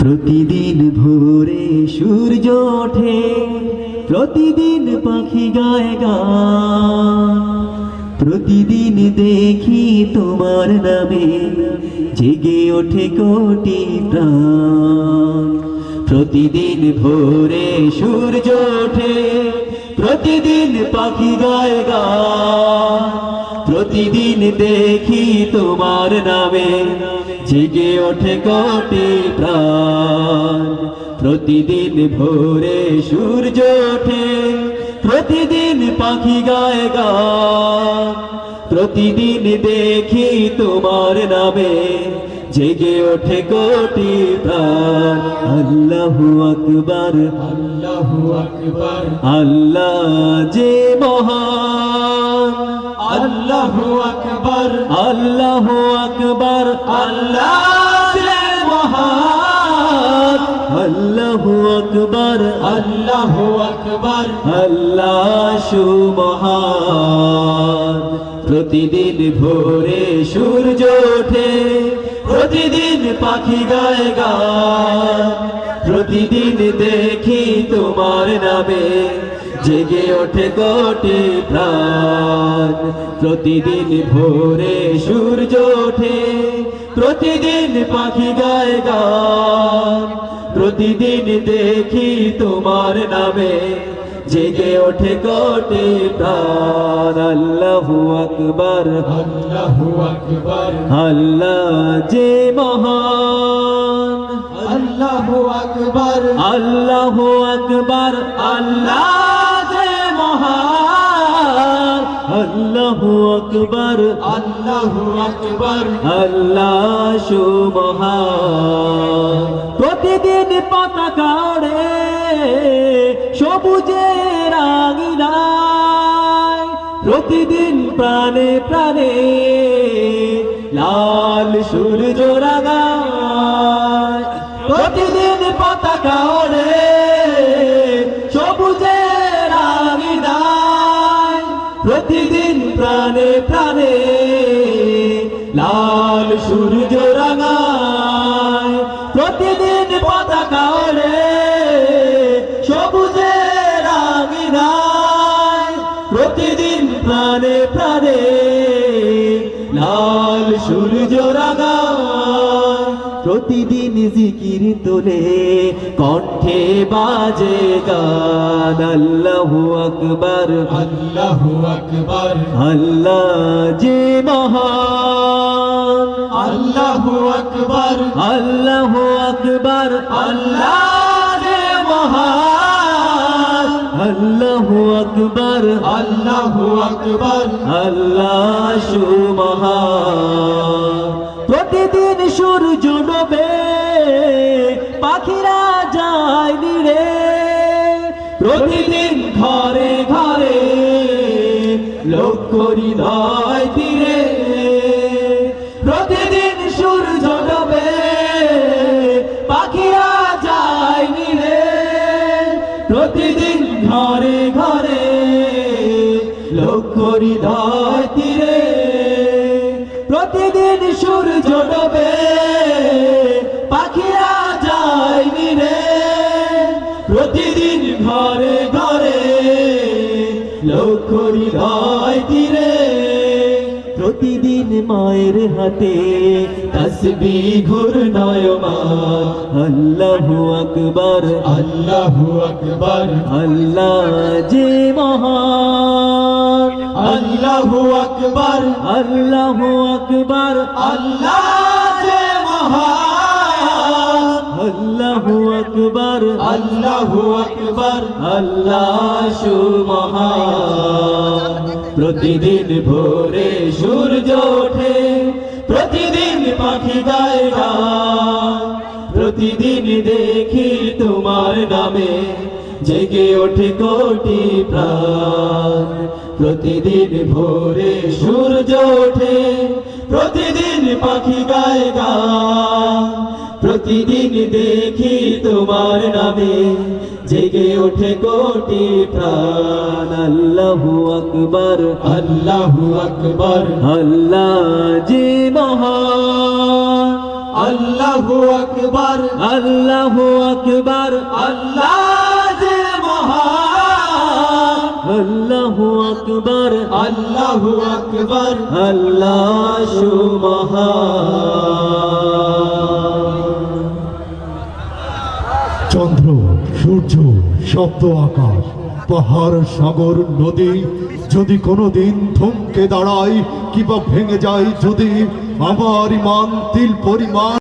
প্রতিদিন ভোরে সূর্য ওঠে, প্রতিদিন পাখি গায় গান প্রতিদিন দেখি তোমার নামে জেগে ওঠে কোটি প্রাণ। প্রতিদিন ভোরে সূর্য ওঠে, প্রতিদিন পাখি গায় গান প্রতিদিন দেখি তোমার নামে জেগে ওঠে কোটি প্রাণ। প্রতিদিন ভোরে সূর্য ওঠে প্রতিদিন পাখি গায় গান প্রতিদিন দেখি তোমার নামে জেগে ওঠে কোটি প্রাণ। আল্লাহু আকবার আল্লাহু আকবার। আল্লাহ যে মহান আকবার। আল্লাহু আকবার। আল্লাহ আল্লাহু আকবার। আল্লাহু আকবার। আল্লাহ সুমহান প্রতিদিন ভোরে সূর্য ওঠে। প্রতিদিন পাখি গায় গান প্রতিদিন দেখি তোমার নামে। জেগে ওঠে কোটি প্রাণ। প্রতিদিন ভোরে সূর্য ওঠে প্রতিদিন পাখি গায় গান। প্রতিদিন দেখি তোমার নামে জেগে ওঠে কোটি প্রাণ। আল্লাহু আকবার। আল্লাহু আকবার। আল্লাহ যে মহান। আল্লাহু আকবার। আল্লাহু আকবার। আল্লাহ আল্লাহু আকবার। আল্লাহু আকবার। আল্লাহ সুমহান প্রতিদিন পতাকা ওড়ে সবুজের আঙিনায় প্রতিদিন প্রাণে প্রাণে লাল সূর্য রাগায় প্রতিদিন পতাকা ওড়ে প্রাণে লাল সূর্য রাঙায় প্রতিদিন জিকির তোলে কণ্ঠে বাজে গান। আল্লাহু আকবার। আল্লাহু আকবার। আল্লাহ যে মহান। আল্লাহু আকবার। আল্লাহু আকবার। আল্লাহ যে মহান। আল্লাহু আকবার। আল্লাহু আকবার। আল্লাহ সুমহান। প্রতিদিন সূর্য ডোবে, পাখিরা যায় নিরে প্রতিদিন ঘরে ঘরে লক্ষ্য হৃদয় তীরে প্রতিদিন সূর্য ডোবে, পাখিরা যায় নিরে প্রতিদিন ঘরে ঘরে লক্ষ্য হৃদয় তীরে সূর্য ডোবে পাখিরা যায় নিরে প্রতিদিন ঘরে ঘরে লক্ষ্য হৃদয় তীরে প্রতিদিন মায়ের হাতে তসবি ঘুর নয়মা আল্লাহু আকবার আল্লাহু আকবার। আল্লাহ যে মহান। আল্লাহু আকবার। আল্লাহু আকবার। আল্লাহ যে মহান। আল্লাহু আকবার। আল্লাহু আকবার। আল্লাহ সুমহান। প্রতিদিন ভোরে সূর্য ওঠে প্রতিদিন পাখি গায় প্রতিদিন দেখি তোমার নামে। জেগে ওঠে কোটি প্রাণ। প্রতিদিন ভোরে সূর্য ওঠে প্রতিদিন পাখি গায় গান। প্রতিদিন দেখি তোমার নামে জেগে ওঠে কোটি প্রাণ। আল্লাহু আকবার। আল্লাহু আকবার। আল্লাহ যে মহান। আল্লাহু আকবার। আল্লাহু আকবার। আল্লাহ আকবার, আল্লাহু আকবার, আল্লাহ চন্দ্র, সূর্য শব্দ আকাশ, পাহাড়, সাগর, নদী, যদি কোনোদিন থমকে দাঁড়ায়, কিংবা ভেঙে যায় যদি আমার ইমান, তিল পরিমাণ